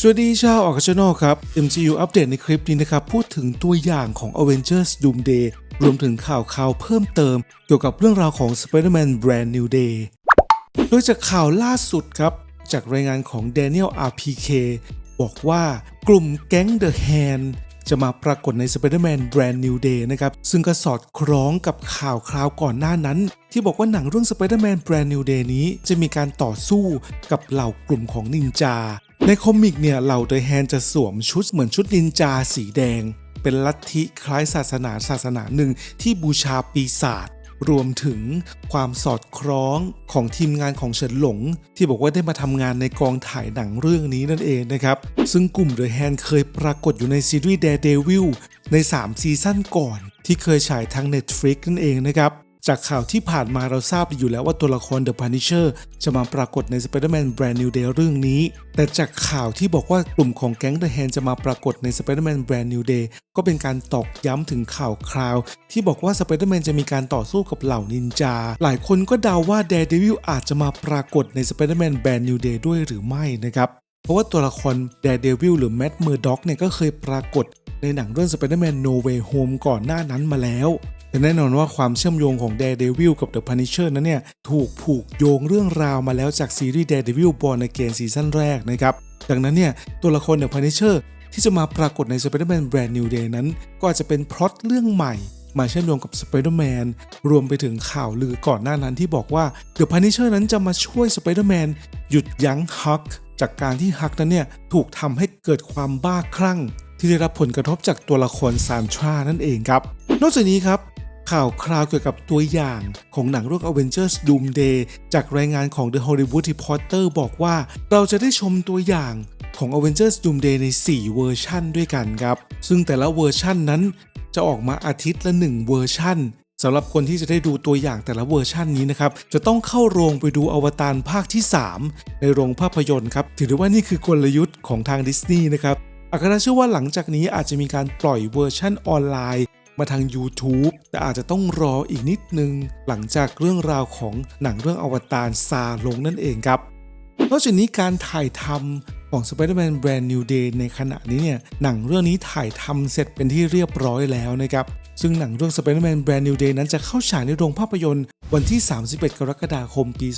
สวัสดีชาวออกชนอลครับ MCU อัปเดตในคลิปนี้นะครับ พูดถึงตัวอย่างของ Avengers Doomsday รวมถึงข่าวข่าวเพิ่มเติม เกี่ยวกับเรื่องราวของ Spider-Man Brand New Day โดยจากข่าวล่าสุดครับ จากรายงานของ Daniel RPK บอกว่ากลุ่มแก๊ง The Hand จะมาปรากฏใน Spider-Man Brand New Day นะครับ ซึ่งก็สอดคล้องกับข่าวคราวก่อนหน้านั้น ที่บอกว่าหนังเรื่อง Spider-Man Brand New Day นี้จะมีการต่อสู้กับเหล่ากลุ่มของนินจา ในคอมิกเนี่ยเหล่า The Hand จะสวมชุดเหมือนชุดนินจาสีแดง เป็นลัทธิคล้ายศาสนาศาสนาหนึ่งที่บูชาปีศาจรวมถึงความสอดคล้องของทีมงานของเฉินหลง ที่บอกว่าได้มาทำงานในกองถ่ายหนังเรื่องนี้นั่นเองนะครับ ซึ่งกลุ่ม The Hand เคยปรากฏอยู่ในซีรีส์ Daredevil ใน 3 ซีซั่นก่อน ที่เคยฉายทาง Netflix นั่นเองนะครับ จากข่าวที่ผ่านมาเราทราบอยู่แล้วว่าตัวละคร The Punisher จะมาปรากฏใน Spider-Man Brand New Day เรื่องนี้ แต่จากข่าวที่บอกว่ากลุ่มของแก๊ง The Hand จะมาปรากฏใน Spider-Man Brand New Day ก็เป็นการตอกย้ำถึงข่าวคราว ที่บอกว่า Spider-Man จะมีการต่อสู้กับเหล่านินจา หลายคนก็เดาว่า Daredevil อาจจะมาปรากฏใน Spider-Man Brand New Day ด้วยหรือไม่นะครับ เพราะว่าตัวละคร Daredevil หรือ Matt Murdock เนี่ยก็เคยปรากฏในหนังเรื่อง Spider-Man No Way Home ก่อนหน้านั้นมาแล้ว แต่แน่นอนว่าความเชื่อมโยงของ Daredevil กับ The Punisher นั้นเนี่ยถูกผูกโยงเรื่องราวมาแล้วจากซีรีส์ Daredevil Born Again ซีซั่นแรกนะครับดังนั้นเนี่ยตัวละคร The Punisher ที่จะมาปรากฏใน Spider-Man Brand New Day นั้น ก็อาจจะเป็นพล็อตเรื่องใหม่ มาเชื่อมโยงกับ Spider-Man รวมไปถึงข่าวลือก่อนหน้านั้นที่บอกว่า The Punisher นั้นจะมาช่วย Spider-Man หยุดยั้งฮักจากการที่ฮักนั้นเนี่ยถูกทำให้เกิดความบ้าคลั่ง ที่ได้รับผลกระทบจากตัวละครซานทรานั่นเองครับ นอกจากนี้ครับ ข่าวคราวเกี่ยวกับตัวอย่างของหนังเรื่อง Avengers Doomsday จากรายงานของ The Hollywood Reporter บอกว่า เราจะได้ชมตัวอย่างของ Avengers Doomsday ใน 4 เวอร์ชั่นด้วยกันครับ ซึ่งแต่ละเวอร์ชั่นนั้นจะออกมาอาทิตย์ละ 1 เวอร์ชั่นสำหรับคนที่จะได้ดูตัวอย่างแต่ละเวอร์ชันนี้นะครับ จะต้องเข้าโรงไปดูอวตารภาคที่ 3 ในโรงภาพยนตร์ครับ ถือได้ว่านี่คือกลยุทธ์ของทางดิสนีย์นะครับอาคาราเชื่อว่าหลังจากนี้อาจจะมีการปล่อยเวอร์ชั่นออนไลน์ มาทาง YouTube แต่อาจจะต้องรออีกนิดนึง หลังจากเรื่องราวของหนังเรื่องอวตารซาลงนั่นเองครับนอกจากนี้การถ่ายทำของ Spider-Man Brand New Day ในขณะนี้เนี่ยหนังเรื่องนี้ถ่ายทำเสร็จเป็นที่เรียบร้อยแล้วนะครับ ซึ่งหนังเรื่อง Spider-Man Brand New Day นั้นจะเข้าฉายในโรงภาพยนตร์ วันที่ 31 กรกฎาคมปี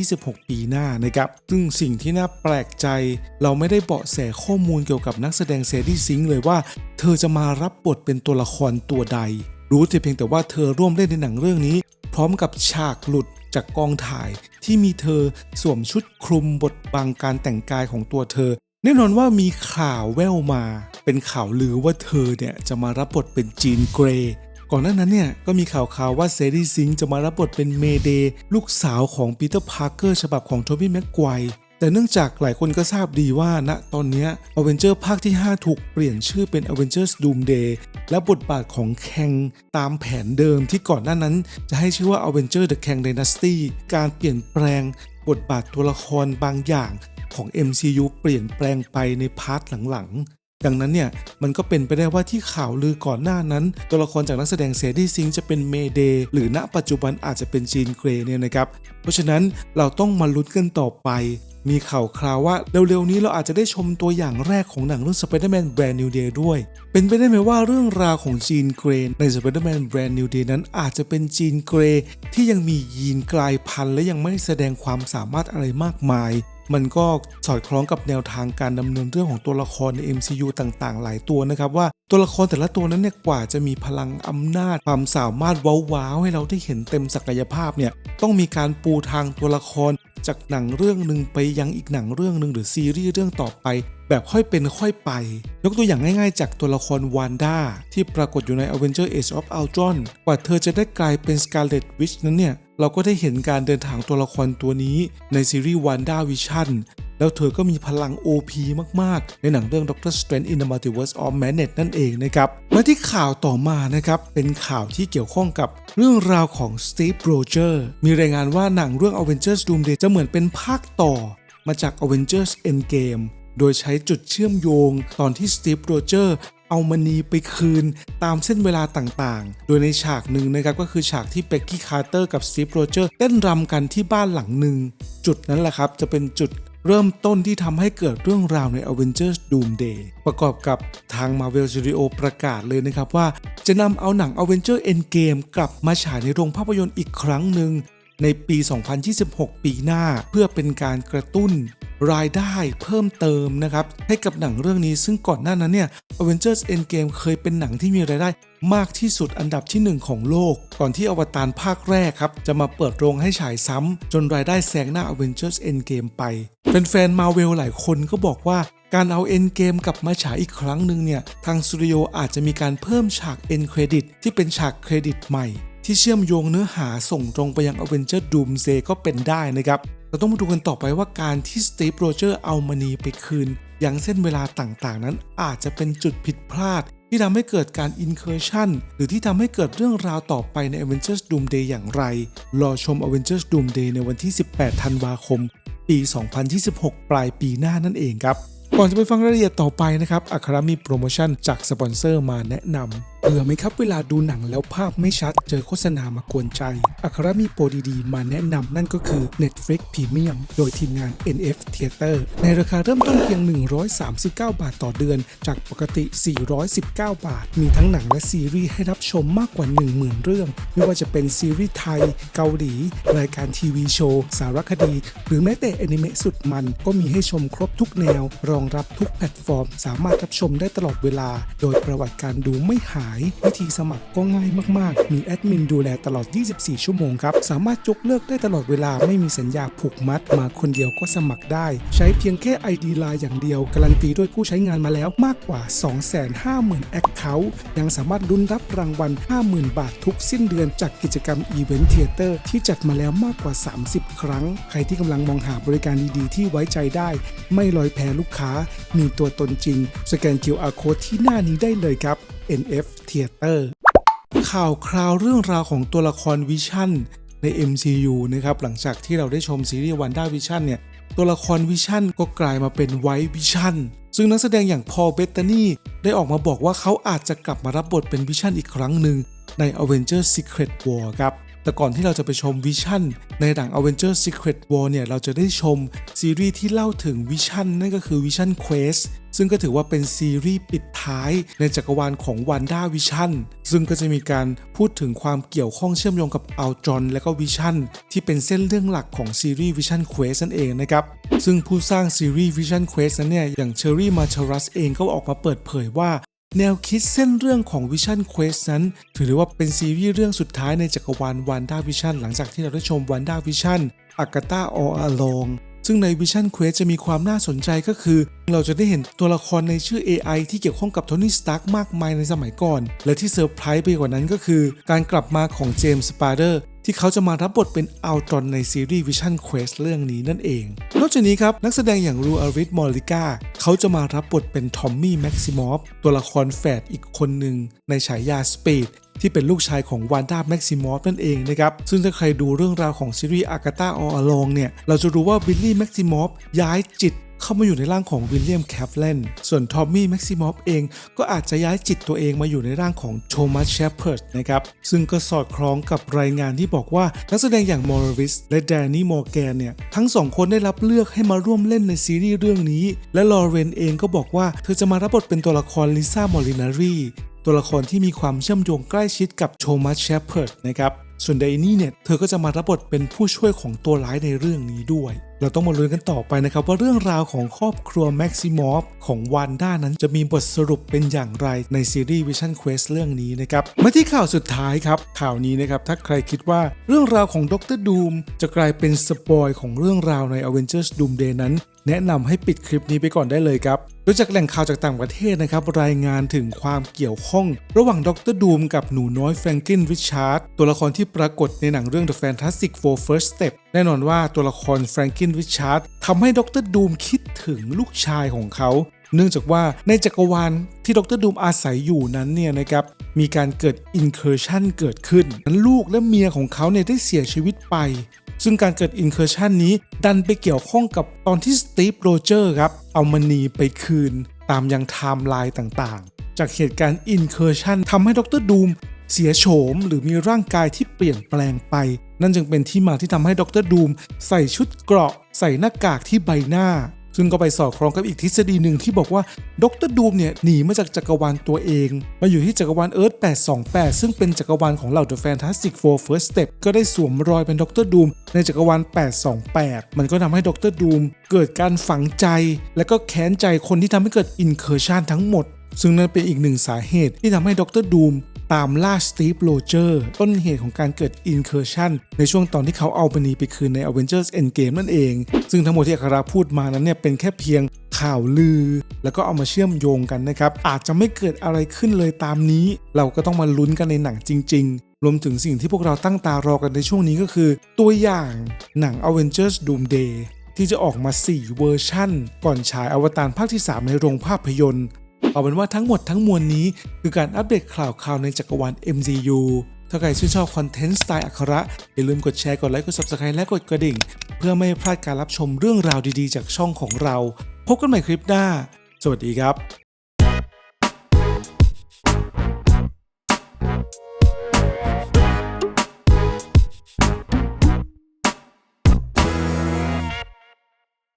2026 ปีหน้านะครับ ซึ่งสิ่งที่น่าแปลกใจ เราไม่ได้เบาะแสข้อมูลเกี่ยวกับนักแสดงเซดี้ซิงค์เลยว่า เธอจะมารับบทเป็นตัวละครตัวใด รู้แต่เพียงแต่ว่าเธอร่วมเล่นในหนังเรื่องนี้ พร้อมกับฉากหลุดจากกองถ่ายที่มีเธอสวมชุดคลุมบทบังการแต่งกายของตัวเธอ แน่นอนว่ามีข่าวแว่วมา เป็นข่าวลือว่าเธอเนี่ยจะมารับบทเป็นจีนเกรย์ก่อนหน้านั้นเนี่ยก็มีข่าวข่าวว่าเซรีซิงจะมารับบทเป็นเมเดย์ลูกสาวของปีเตอร์พาร์เกอร์ฉบับของโทบี้แม็กไกว์แต่เนื่องจากหลายคนก็ทราบดีว่าณตอนนี้อเวนเจอร์ภาคที่ 5 ถูกเปลี่ยนชื่อเป็น Avengers Doomsday และบทบาทของแคงตามแผนเดิมที่ก่อนหน้านั้น จะให้ชื่อว่า Avenger The Kang Dynasty การเปลี่ยนแปลงบทบาทตัวละครบางอย่าง ของ MCU เปลี่ยนแปลงไปในพาร์ทหลังๆ ดังนั้นเนี่ย มันก็เป็นไปได้ว่าที่ข่าวลือก่อนหน้านั้น ตัวละครจากนักแสดงเซดี้ซิงจะเป็นเมเดย์หรือณปัจจุบันอาจจะเป็นจีนเกรเนี่ยนะครับ เพราะฉะนั้นเราต้องมาลุ้นกันต่อไปมีข่าวคราวว่าเร็วๆนี้เราอาจจะได้ชมตัวอย่างแรกของหนังเรื่อง Spider-Man Brand New Day ด้วย เป็นไปได้ไหมว่าเรื่องราวของจีนเกรย์ใน Spider-Man Brand New Day นั้นอาจจะเป็นจีนเกรย์ที่ยังมียีนกลายพันธุ์และยังไม่แสดงความสามารถอะไรมากมาย มันก็สอดคล้องกับแนวทางการดำเนินเรื่องของตัวละครใน MCU ต่างๆ หลายตัวนะครับ ว่าตัวละครแต่ละตัวนั้นเนี่ยกว่าจะมีพลังอำนาจ ความสามารถว้าวๆให้เราได้เห็นเต็มศักยภาพเนี่ยต้องมีการปูทางตัวละคร จากหนังเรื่องหนึ่งไปยังอีกหนังเรื่องหนึ่งหรือซีรีส์เรื่องต่อไป แบบค่อยเป็นค่อยไป ยกตัวอย่างง่ายๆ จากตัวละครวานด้าที่ปรากฏอยู่ใน Avenger Age of Ultron กว่าเธอจะได้กลายเป็น Scarlet Witch นั้นเนี่ย เราก็ได้เห็นการเดินทางตัวละครตัวนี้ในซีรีส์ Wanda Vision แล้วเธอก็มีพลัง OP มาก ๆ ในหนังเรื่อง Doctor Strange in the Multiverse of Madness นั่นเองนะครับมาที่ข่าวต่อมานะครับ เป็นข่าวที่เกี่ยวข้องกับเรื่องราวของ Steve Rogers มีรายงานว่าหนังเรื่อง Avengers Doomsday จะเหมือนเป็นภาคต่อ มาจาก Avengers Endgame โดยใช้จุดเชื่อมโยงตอนที่ Steve Rogers เอามณีไปคืนตามเส้นเวลาต่างๆ โดยในฉากหนึ่งนะครับก็คือฉากที่เ e กกี้คาร์เตอร์กับสตีฟโรเจอร์เต้นรำกันที่บ้านหลังหนึ่ง จุดนั้นแหละครับจะเป็นจุดเริ่มต้นที่ทำให้เกิดเรื่องราวใน Avengers Doomsday ประกอบกับทาง Marvel Studio ประกาศเลยนะครับว่า จะนำเอาหนัง Avengers Endgame กลับมาฉายในโรงภาพยนตร์อีกครั้งหนึ่ง ในปี 2026 ปีหน้าเพื่อเป็นการกระตุ้นรายได้เพิ่มเติมนะครับให้กับหนังเรื่องนี้ซึ่งก่อนหน้านั้นเนี่ย Avengers Endgame เคยเป็นหนังที่มีรายได้มากที่สุดอันดับที่ 1 ของโลก ก่อนที่อวตารภาคแรกครับ จะมาเปิดโรงให้ฉายซ้ำ จนรายได้แซงหน้า Avengers Endgame ไป เป็นแฟนๆ Marvel หลายคนก็บอกว่าการเอา Endgame กลับมาฉายอีกครั้งหนึ่งเนี่ย ทางสตูดิโออาจจะมีการเพิ่มฉาก End Credit ที่เป็นฉากเครดิตใหม่ ที่เชื่อมโยงเนื้อหาส่งตรงไปยัง Avenger Doomsday ก็เป็นได้นะครับเราต้องมาดูกันต่อไปว่าการที่สตีฟโรเจอร์เอามานีไปคืนยังเส้นเวลาต่างๆ นั้นอาจจะเป็นจุดผิดพลาด ที่ทำให้เกิดการอินเคอร์ชันหรือที่ทำให้เกิดเรื่องราวต่อไปใน Avengers Doomsday อย่างไร รอชม Avengers Doomsday ในวันที่ 18 ธันวาคม ปี 2026 ปลายปีหน้านั่นเองครับ ก่อนจะไปฟังรายละเอียดต่อไปนะครับอัครมีโปรโมชั่นจากสปอนเซอร์มาแนะนำ เบื่อไหมครับเวลาดูหนังแล้วภาพไม่ชัด เจอโฆษณามากวนใจ อัครมีโปรดีๆ มาแนะนำนั่นก็คือ Netflix Premium โดยทีมงาน NF Theater ในราคาเริ่มต้นเพียง 139 บาทต่อเดือน จากปกติ 419 บาท มีทั้งหนังและซีรีส์ให้รับชมมากกว่า 10,000 เรื่อง ไม่ว่าจะเป็นซีรีส์ไทย เกาหลี รายการทีวีโชว์ สารคดี หรือแม้แต่อนิเมะสุดมันก็มีให้ชมครบทุกแนว รองรับทุกแพลตฟอร์ม สามารถรับชมได้ตลอดเวลา โดยประวัติการดูไม่หายวิธีสมัครก็ง่ายมากๆ มีแอดมินดูแลตลอด 24 ชั่วโมงครับ สามารถยกเลิกได้ตลอดเวลาไม่มีสัญญาผูกมัด มาคนเดียวก็สมัครได้ ใช้เพียงแค่ ID ไลน์อย่างเดียว การันตีด้วยผู้ใช้งานมาแล้วมากกว่า 250,000แอคเคาท์ยังสามารถลุ้นรับรางวัล 50,000 บาททุกสิ้นเดือนจากกิจกรรม Event Theater ที่จัดมาแล้วมากกว่า 30 ครั้ง ใครที่กำลังมองหาบริการดีๆ ที่ไว้ใจได้ ไม่ลอยแพลูกค้า มีตัวตนจริง สแกน QR Code ที่หน้านี้ได้เลยครับ NF Theater ข่าวคราวเรื่องราวของตัวละครวิชั่นใน MCU นะครับหลังจากที่เราได้ชมซีรีส์วันด้าวิชั่นเนี่ยตัวละครวิชั่นก็กลายมาเป็นไวท์วิชั่นซึ่งนักแสดงอย่างพอลเบตตานีได้ออกมาบอกว่าเขาอาจจะกลับมารับบทเป็นวิชั่นอีกครั้งหนึ่งใน Avengers Secret War ครับ แต่ก่อนที่เราจะไปชมวิชั่นในหนัง Avengers Secret War เนี่ย เราจะได้ชมซีรีส์ที่เล่าถึงวิชั่นนั่นก็คือ Vision Quest ซึ่งก็ถือว่าเป็นซีรีส์ปิดท้ายในจักรวาลของวันด้าวิชั่นซึ่งก็จะมีการพูดถึงความเกี่ยวข้องเชื่อมโยงกับอัลตรอนและก็วิชั่นที่เป็นเส้นเรื่องหลักของซีรีส์ Vision Quest นั่นเองนะครับ ซึ่งผู้สร้างซีรีส์ Vision Quest นั้นเนี่ย อย่างเชอรี่มาชารัสเองก็ออกมาเปิดเผยว่า แนวคิดเส้นเรื่องของ Vision Quest นั้น ถือได้ว่าเป็นซีรีส์เรื่องสุดท้ายในจักรวาล Wanda Vision หลังจากที่เราได้ชม Wanda Vision อากาตาออลองซึ่งใน Vision Quest จะมีความน่าสนใจก็คือ เราจะได้เห็นตัวละครในชื่อ AI ที่เกี่ยวข้องกับโทนี่สตาร์กมากมายในสมัยก่อน และที่เซอร์ไพรส์ไปกว่านั้นก็คือ การกลับมาของเจมส์สปาร์เดอร์ ที่เขาจะมารับบทเป็นอัลตรอนในซีรีส์ Vision Quest เรื่องนี้นั่นเอง นอกจากนี้ครับ นักแสดงอย่างรูอาริสมอลิก้าเขาจะมารับบทเป็นทอมมี่แม็กซิมอฟตัวละครแฝดอีกคนหนึ่งในฉายาสเปดที่เป็นลูกชายของวานด้าแม็กซิมอฟนั่นเองนะครับ ซึ่งถ้าใครดูเรื่องราวของซีรีส์อากาตาออลองเนี่ย เราจะรู้ว่าบิลลี่แม็กซิมอฟย้ายจิต เข้ามาอยู่ในร่างของวิลเลียมแคฟเลนส่วนทอมมี่แม็กซิมอฟเองก็อาจจะย้ายจิตตัวเองมาอยู่ในร่างของโทมัสเชฟเพิร์ดนะครับซึ่งก็สอดคล้องกับรายงานที่บอกว่านักแสดงอย่างมอร์วิสและแดนนี่มอร์แกนเนี่ยทั้งสองคนได้รับเลือกให้มาร่วมเล่นในซีรีส์เรื่องนี้ และลอเรนเองก็บอกว่าเธอจะมารับบทเป็นตัวละครลิซ่ามอรินารีตัวละครที่มีความเชื่อมโยงใกล้ชิดกับโทมัสเชฟเพิร์ดนะครับ ส่วนไดนี่เนี่ยเธอก็จะมารับบทเป็นผู้ช่วยของตัวร้ายในเรื่องนี้ด้วย เราต้องมาลุ้นกันต่อไปนะครับ ว่าเรื่องราวของครอบครัวแม็กซิมอฟของวันด้านั้นจะมีบทสรุปเป็นอย่างไรในซีรีส์ Vision Quest เรื่องนี้นะครับมาที่ข่าวสุดท้ายครับ ข่าวนี้นะครับถ้าใครคิดว่าเรื่องราวของดรดูมจะกลายเป็นสปอยของเรื่องราวใน Avengers Doomsday นั้น แนะนำให้ปิดคลิปนี้ไปก่อนได้เลยครับโดยจากแหล่งข่าวจากต่างประเทศนะครับ รายงานถึงความเกี่ยวข้อง ระหว่างดรดูมกับหนูน้อยแฟรงกินริชาร์ดตัวละครที่ปรากฏในหนังเรื่อง The Fantastic Four First Step แน่นอนว่าตัวละครแฟรงกินริชาร์ดทำให้ดรดูมคิดถึงลูกชายของเขา เนื่องจากว่าในจักรวาลที่ดรดูมอาศัยอยู่นั้นเนี่ยนะครับ มีการเกิดอินเคอร์ชันเกิดขึ้นนั้นลูกและเมียของเขาเนี่ยได้เสียชีวิตไป ซึ่งการเกิดอินเคอร์ชันนี้ดันไปเกี่ยวข้องกับตอนที่สตีฟโรเจอร์ครับ เอามณีไปคืน ตามยังไทม์ไลน์ต่างๆ จากเหตุการณ์อินเคอร์ชันทำให้ดรดูมเสียโฉมหรือมีร่างกายที่เปลี่ยนแปลงไป นั่นจึงเป็นที่มาที่ทำให้ดรดูมใส่ชุดเกราะ ใส่หน้ากากที่ใบหน้า ซึ่งก็ไปสอดคล้องกับอีกทฤษฎีหนึ่งที่บอกว่าดรดูมเนี่ยหนีมาจากจักรวาลตัวเองมาอยู่ที่จักรวาลเอิร์ธ828 ซึ่งเป็นจักรวาลของเหล่า The Fantastic Four First Step ก็ได้สวมรอยเป็นดรดูมในจักรวาล 828 มันก็ทำให้ดรดูมเกิดการฝังใจ และก็แค้นใจคนที่ทำให้เกิด Incursion ทั้งหมดซึ่งนั่นเป็นอีกหนึ่งสาเหตุที่ทำให้ดรดูม ตามล่าสตีฟโรเจอร์ต้นเหตุของการเกิด Incursion ในช่วงตอนที่เขาเอาบันีไปคืนใน Avengers Endgame นั่นเอง ซึ่งทั้งหมดที่อัคราพูดมานั้นเนี่ยเป็นแค่เพียงข่าวลือ แล้วก็เอามาเชื่อมโยงกันนะครับ อาจจะไม่เกิดอะไรขึ้นเลยตามนี้ เราก็ต้องมาลุ้นกันในหนังจริง ๆ รวมถึงสิ่งที่พวกเราตั้งตารอกันในช่วงนี้ก็คือ ตัวอย่างหนัง Avengers Doomsday ที่จะออกมา 4 เวอร์ชั่น ก่อนฉายอวตารภาคที่ 3 ในโรงภาพยนตร์ เอาเป็นว่าทั้งหมดทั้งมวลนี้คือการอัปเดตข่าวข่าวในจักรวาล MCU ถ้าใครชื่นชอบคอนเทนต์สไตล์อัคระ อย่าลืมกดแชร์ กดไลค์ กด Subscribe และกดกระดิ่ง เพื่อไม่พลาดการรับชมเรื่องราวดีๆ จากช่องของเรา พบกันใหม่คลิปหน้า สวัสดีครับ